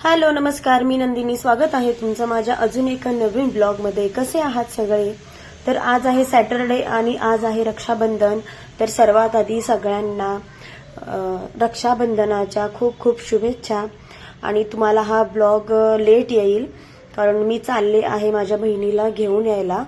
Hello नमस्कार. मी नंदिनी. स्वागत आहे तुमचं माझ्या अजून एका नवीन ब्लॉगमध्ये. कसे आहात सगळे? तर आज आहे सॅटरडे आणि आज आहे रक्षाबंधन. तर सर्वात आधी सगळ्यांना रक्षाबंधनाच्या खूप खूप शुभेच्छा. आणि तुम्हाला हा ब्लॉग लेट येईल कारण मी चालले आहे माझ्या बहिणीला घेऊन यायला.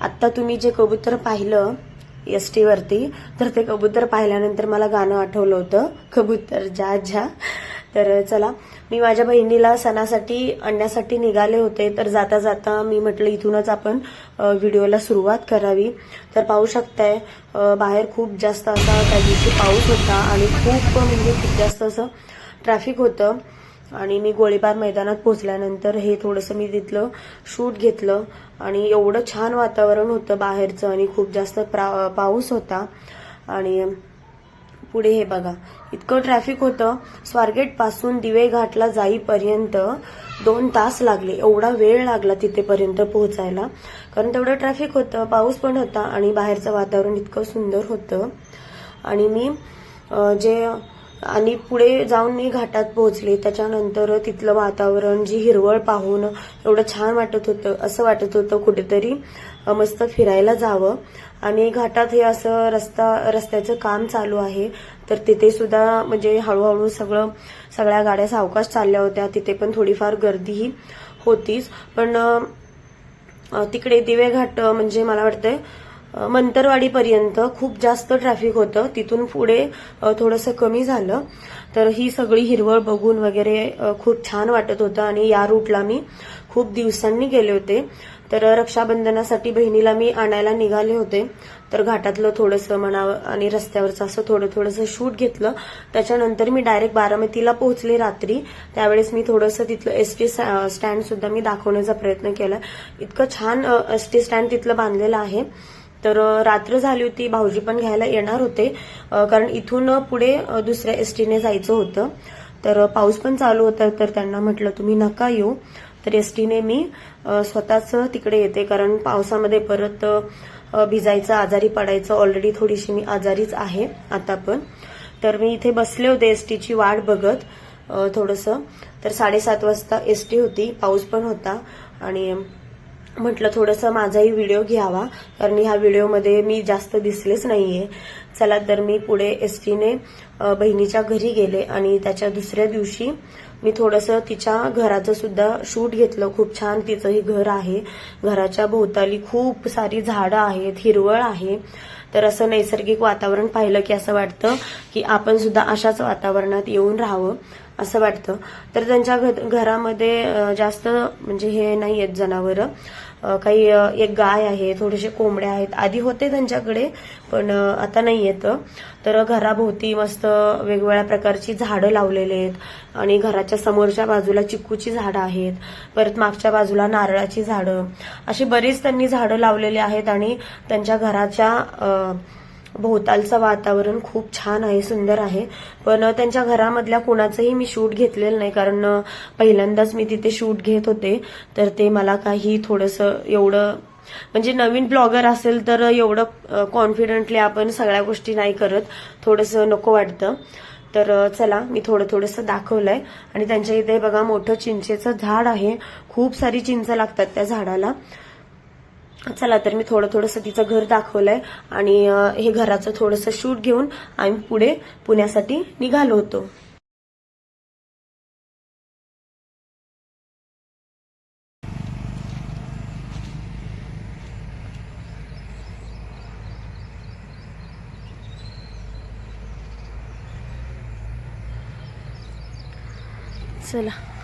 आत्ता तुम्ही जे कबूतर पाहिलं एस टीवरती तर ते कबूतर पाहिल्यानंतर मला गाणं आठवलं होतं. कबूतर जा जा. तर चला मी माझ्या बहिणीला सणासाठी आणण्यासाठी निघाले होते तर जाता जाता मी म्हटलं इथूनच आपण व्हिडिओला सुरुवात करावी. तर पाहू शकताय बाहेर खूप जास्त असा त्या दिवशी पाऊस होता आणि खूप म्हणजे खूप जास्त असं ट्रॅफिक होतं. आणि मी गोळीबार मैदानात पोहोचल्यानंतर हे थोडंसं मी तिथलं शूट घेतलं आणि एवढं छान वातावरण होतं बाहेरचं आणि खूप जास्त प्रा- पाऊस होता. आणि पुढे हे बघा. इतकं ट्रॅफिक होतं स्वारगेटपासून दिवे घाटला जाईपर्यंत दोन तास लागले. एवढा वेळ लागला तिथेपर्यंत पोहोचायला. कारण तेवढं ट्रॅफिक होतं पाऊस पण होता आणि बाहेरचं वातावरण इतकं सुंदर होतं. आणि मी जे आणि पुढे जाऊन मी घाटात पोहोचले. त्याच्यानंतर तिथलं वातावरण जी हिरवळ पाहून एवढं छान वाटत होतं असं वाटत होतं कुठेतरी मस्त फिरायला जावं. आणि घाटात हे असं रस्ता रस्त्याचं काम चालू आहे. तर तिथे सुद्धा म्हणजे हळूहळू सगळं सगळ्या गाड्या सावकाश चालल्या होत्या. तिथे पण थोडीफार गर्दीही होतीच. पण तिकडे दिवेघाट म्हणजे मला वाटतंय मंतरवाडीपर्यंत खूप जास्त ट्रॅफिक होतं. तिथून पुढे थोडंसं कमी झालं. तर ही सगळी हिरवळ बघून वगैरे खूप छान वाटत होतं आणि या रूटला मी खूप दिवसांनी गेले होते. तर रक्षाबंधनासाठी बहिणीला मी आणायला निघाले होते. तर घाटातलं थोडंसं म्हणावं आणि रस्त्यावरचं असं थोडं थोडंसं शूट घेतलं. त्याच्यानंतर मी डायरेक्ट बारामतीला पोहोचले रात्री. त्यावेळेस मी थोडंसं तिथलं एस टी स्टँड सुद्धा मी दाखवण्याचा प्रयत्न केला. इतकं छान एस टी स्टँड तिथलं बांधलेलं आहे. तर रात्र झाली होती भाऊजी पण घ्यायला येणार होते कारण इथून पुढे दुसऱ्या एस टीने जायचं होतं. तर पाऊस पण चालू होता तर त्यांना म्हटलं तुम्ही नका येऊ. तर एस टीने मी स्वतःच तिकडे येते कारण पावसामध्ये परत भिजायचं आजारी पडायचं ऑलरेडी थोडीशी मी आजारीच आहे आता पण. तर मी इथे बसले होते एस टीची वाट बघत थोडंसं. तर साडेसात वाजता एस टी होती पाऊस पण होता. आणि म्हटलं थोडंसं माझाही व्हिडिओ घ्यावा. कारण ह्या व्हिडिओमध्ये मी जास्त दिसलेच नाहीये. चला तर मी पुढे एस टीने बहिणीच्या घरी गेले आणि त्याच्या दुसऱ्या दिवशी मी थोडंसं तिच्या घराचं सुद्धा शूट घेतलं. खूप छान तिचंही घर आहे. घराच्या भोवताली खूप सारी झाडं आहेत हिरवळ आहे. तर असं नैसर्गिक वातावरण पाहिलं की असं वाटतं की आपण सुद्धा अशाच वातावरणात येऊन राहावं असं वाटतं. तर त्यांच्या घ- घरामध्ये जास्त म्हणजे हे नाही आहेत जनावरं. काही एक गाय आहे थोडेसे कोंबड्या आहेत आधी होते त्यांच्याकडे पण आता नाही येत. तर घराभोवती मस्त वेगवेगळ्या प्रकारची झाडं लावलेली आहेत आणि घराच्या समोरच्या बाजूला चिक्कूची झाडं आहेत परत मागच्या बाजूला नारळाची झाडं. अशी बरीच त्यांनी झाडं लावलेली आहेत आणि त्यांच्या घराच्या अं, भोवतालचं वातावरण खूप छान आहे सुंदर आहे. पण त्यांच्या घरामधल्या कोणाचंही मी शूट घेतलेलं नाही. कारण पहिल्यांदाच मी तिथे शूट घेत होते. तर ते मला काही थोडंसं एवढं म्हणजे नवीन ब्लॉगर असेल तर एवढं कॉन्फिडंटली आपण सगळ्या गोष्टी नाही करत. थोडंसं नको वाटतं. तर चला मी थोडं थोडंसं दाखवलंय. आणि त्यांच्या इथे बघा मोठं चिंचेचं झाड आहे. खूप सारी चिंच लागतात त्या झाडाला. चला तर मी थोडं थोडंसं तिचं घर दाखवलंय आणि हे घराचं थोडंसं शूट घेऊन आम्ही पुढे पुण्यासाठी निघालो होतो. चला.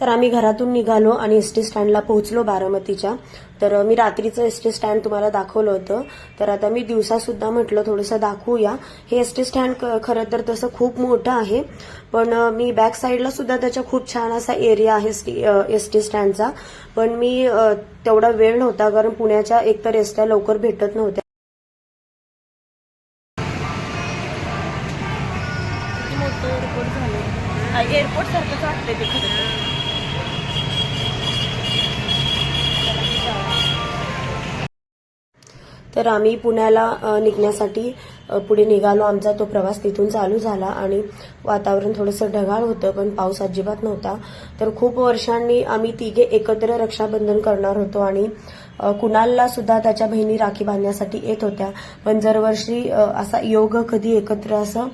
तर आम्ही घरातून निघालो आणि एस टी स्टँडला पोहोचलो बारामतीच्या. तर मी रात्रीचं एस टी स्टँड तुम्हाला दाखवलं होतं. तर आता मी दिवसासुद्धा म्हटलं थोडंसं दाखवूया. हे एस टी स्टँड क- खरं तर तसं खूप मोठं आहे. पण मी बॅक साईडला सुद्धा त्याच्या खूप छान असा एरिया आहे एस टी स्टँडचा पण मी तेवढा वेळ नव्हता कारण पुण्याच्या एकतर एसट्या लवकर भेटत नव्हत्या. तर आम्ही पुण्याला निघण्यासाठी पुढे निघालो. आमचा तो प्रवास तिथून चालू झाला आणि वातावरण थोडंसं ढगाळ होतं पण पाऊस अजिबात नव्हता. तर खूप वर्षांनी आम्ही तिघे एकत्र रक्षाबंधन करणार होतो आणि कुणालला सुद्धा त्याच्या बहिणी राखी बांधण्यासाठी येत होत्या. पण दरवर्षी असा योग कधी एकत्र असं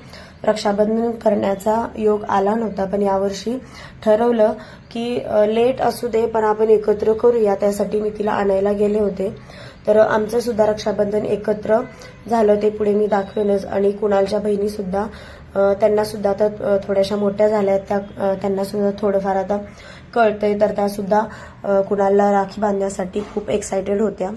रक्षाबंधन करण्याचा योग आला नव्हता. पण यावर्षी ठरवलं की लेट असू दे पण आपण एकत्र करूया. त्यासाठी मी तिला आणायला गेले होते. तर आमचं सुद्धा रक्षाबंधन एकत्र झालं ते पुढे मी दाखवेनच. आणि कुणालच्या बहिणी सुद्धा त्यांना सुद्धा आता थोड्याशा मोठ्या झाल्या आहेत. त्या त्यांना सुद्धा थोडंफार आता कळतंय. तर त्या सुद्धा कुणालला राखी बांधण्यासाठी खूप एक्सायटेड होत्या.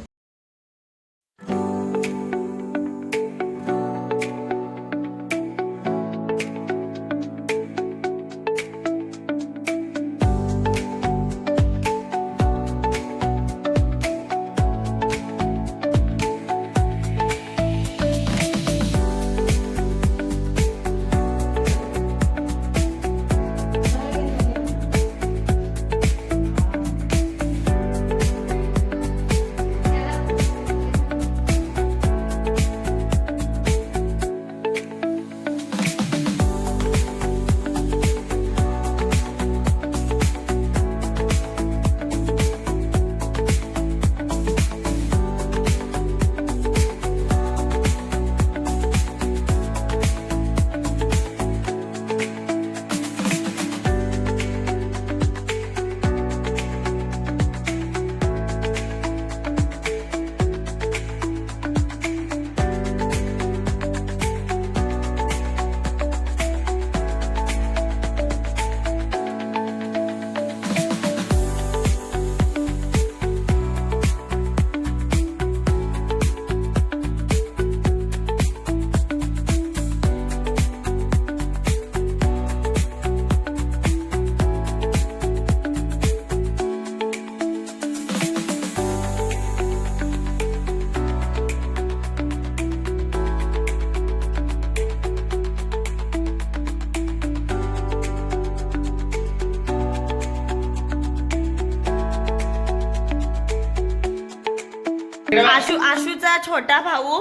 छोटा भाऊ.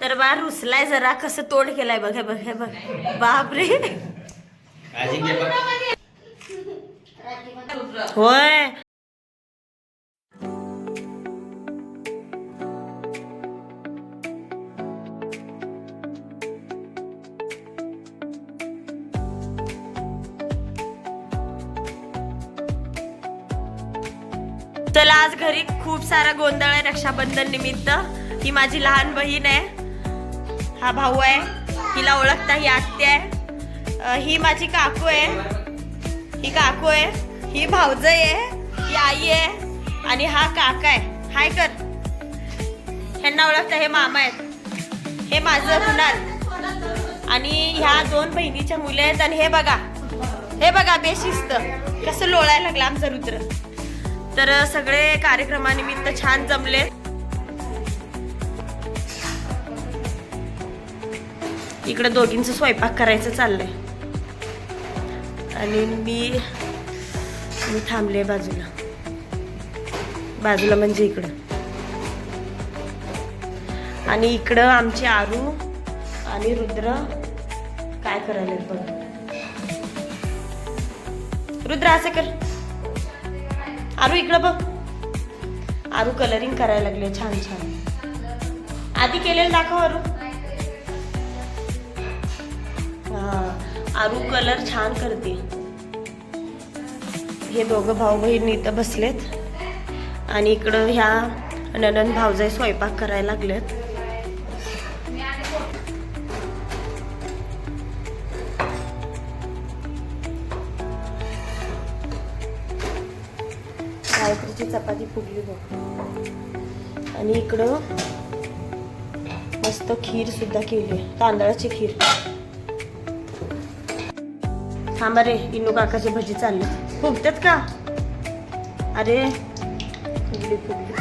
तर बा रुसलाय जरा कसं तोंड केलाय. बघ बघ हे बघ. बापरे. होय. आज घरी खूप सारा गोंधळ आहे रक्षाबंधन निमित्त. ही माझी लहान बहीण आहे. हा भाऊ आहे. हिला ओळखता ही आत्या आहे. ही माझी काकू आहे. ही काकू आहे. ही भाऊज आहे. ही आई आहे. आणि हा काका आहे. हाय कर. ह्यांना ओळखता हे मामा आहेत. हे माझं कुणाल आणि ह्या दोन बहिणीच्या मुले आहेत. आणि हे बघा. हे बघा बेशिस्त. कसं लोळायला लागलं आमचं रुद्र. तर सगळे कार्यक्रमानिमित्त छान जमले. इकडे दोघींचं स्वयंपाक करायचं चाललंय. आणि मी मी थांबले बाजूला. बाजूला म्हणजे इकडं. आणि इकडं आमची आरू आणि रुद्र काय करायला बघ. रुद्र असं कर. आरू इकडं बघ. आरू कलरिंग करायला लागले छान छान. आधी केलेलं दाखव आरू. हा आरू कलर छान करते. हे दोघं भाऊ बहीण इथं बसलेत. आणि इकडं ह्या ननन भाऊजाई स्वयंपाक करायला लागलेत. गायत्रीची चपाती फुगली बघ. आणि इकडं मस्त खीर सुद्धा केली तांदळाची खीर. थांबा रे इनू काकाची भजी चालली. फुगतात का? अरे. फुगली फुगली.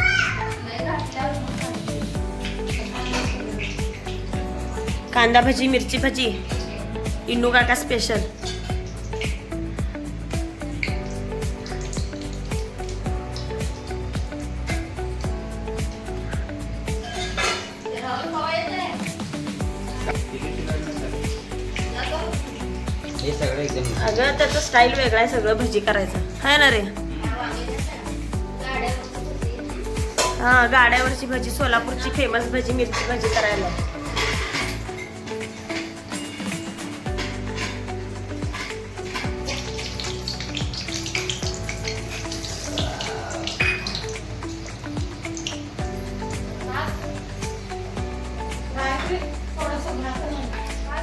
कांदा भजी मिरची भजी. इनू काका स्पेशल अगं त्याचं स्टाईल वेगळा आहे सगळं भजी करायचं. आहे ना रे? हा गाड्यावरची भजी सोलापूरची फेमस भजी मिरची भजी करायला.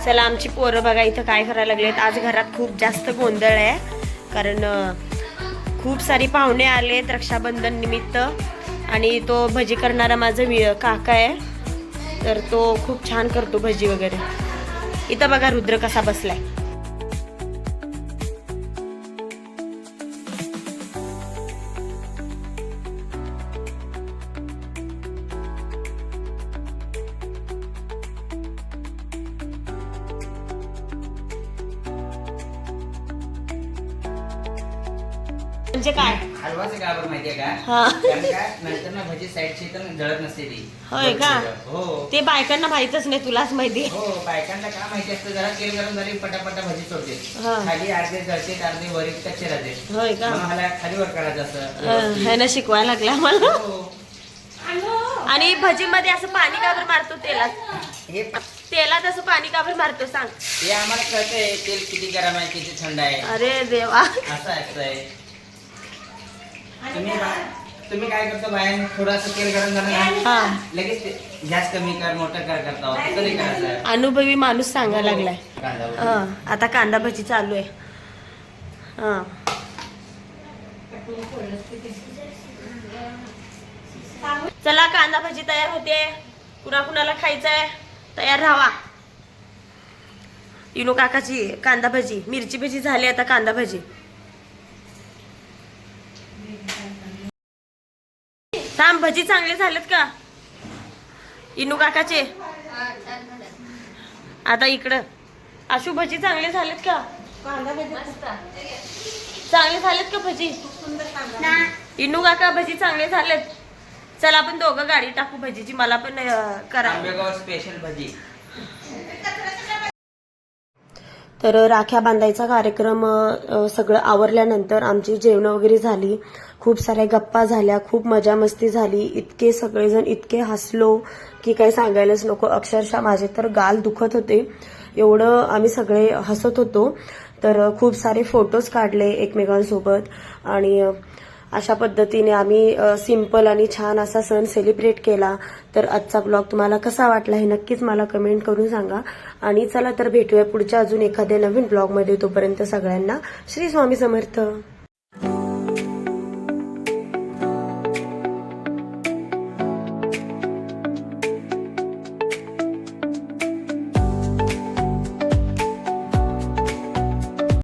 चला आमची पोरं बघा इथं काय करायला लागलेत. आज घरात खूप जास्त गोंधळ आहे. कारण खूप सारी पाहुणे आलेत रक्षाबंधन निमित्त. आणि तो भजी करणारा माझा वि- काका आहे. तर तो खूप छान करतो भजी वगैरे. इथं बघा रुद्र कसा बसलाय. म्हणजे काय? हलवाचं का बरं माहितीये का? हा. कारण काय? नंतर ना भजी साईडची तर जळत नसते ती. होय का? हो. ते बायकांना माहितच नाही तुलाच माहिती हो बायकांना काय माहिती असतं? जरा तेल गरम झाली पटापटा भजी सोडते. हा. खाली अर्धे जळते अर्धे वरी कच्चे राहते. होय का? मग मला खाली वर करायचं अं, असं ह्यानं शिकवायला लागला मला. हो. आणि भजीमध्ये असं पाणी का बरं मारतो तेलात? हे तेलात असं पाणी का बरं मारतो सांग. हे आम्हाला कळतंय तेल किती गरम आहे किती थंड आहे. अरे देवा. असं असतंय. तुम्ही तुम्ही काय करता बाहेर? थोडंसं तेल गरम झालं ना. हा. लगेच ते गॅस कमी कर मोठं कर करता हो. तसं नाही करायचं. अनुभवी माणूस सांगायला लागलाय. कांदा वगैरे. हा आता कांदा भजी चालू आहे. हा. चला कांदा भजी तयार होते. कुणा कुणाला खायचंय? तयार राहा. इनो काकाची कांदा भजी मिरची भजी झाली आता कांदा भजी. थांब भजी चांगले झालेत का? इनू काकाचे? आता इकडं. आशू भजी चांगले झालेत का? चांगले झालेत का भजी? इनू काका भजी चांगले झालेत. चला आपण दोघं गाडी टाकू भजीची. मला पण करा. स्पेशल भजी. तर राख्या बांधायचा कार्यक्रम सगळं आवरल्यानंतर आमची जेवणं वगैरे झाली. खूप साऱ्या गप्पा झाल्या खूप मजा मस्ती झाली. इतके सगळेजण इतके हसलो की काही सांगायलाच नको. अक्षरशः माझे तर गाल दुखत होते. एवढं आम्ही सगळे हसत होतो. तर खूप सारे फोटोज काढले एकमेकांसोबत. आणि अशा पद्धतीने आम्ही सिंपल आणि छान असा सण सेलिब्रेट केला. तर आजचा ब्लॉग तुम्हाला कसा वाटला हे नक्कीच मला कमेंट करून सांगा. आणि चला तर भेटूया पुढच्या अजून एखाद्या नवीन ब्लॉगमध्ये तोपर्यंत सगळ्यांना श्री स्वामी समर्थ.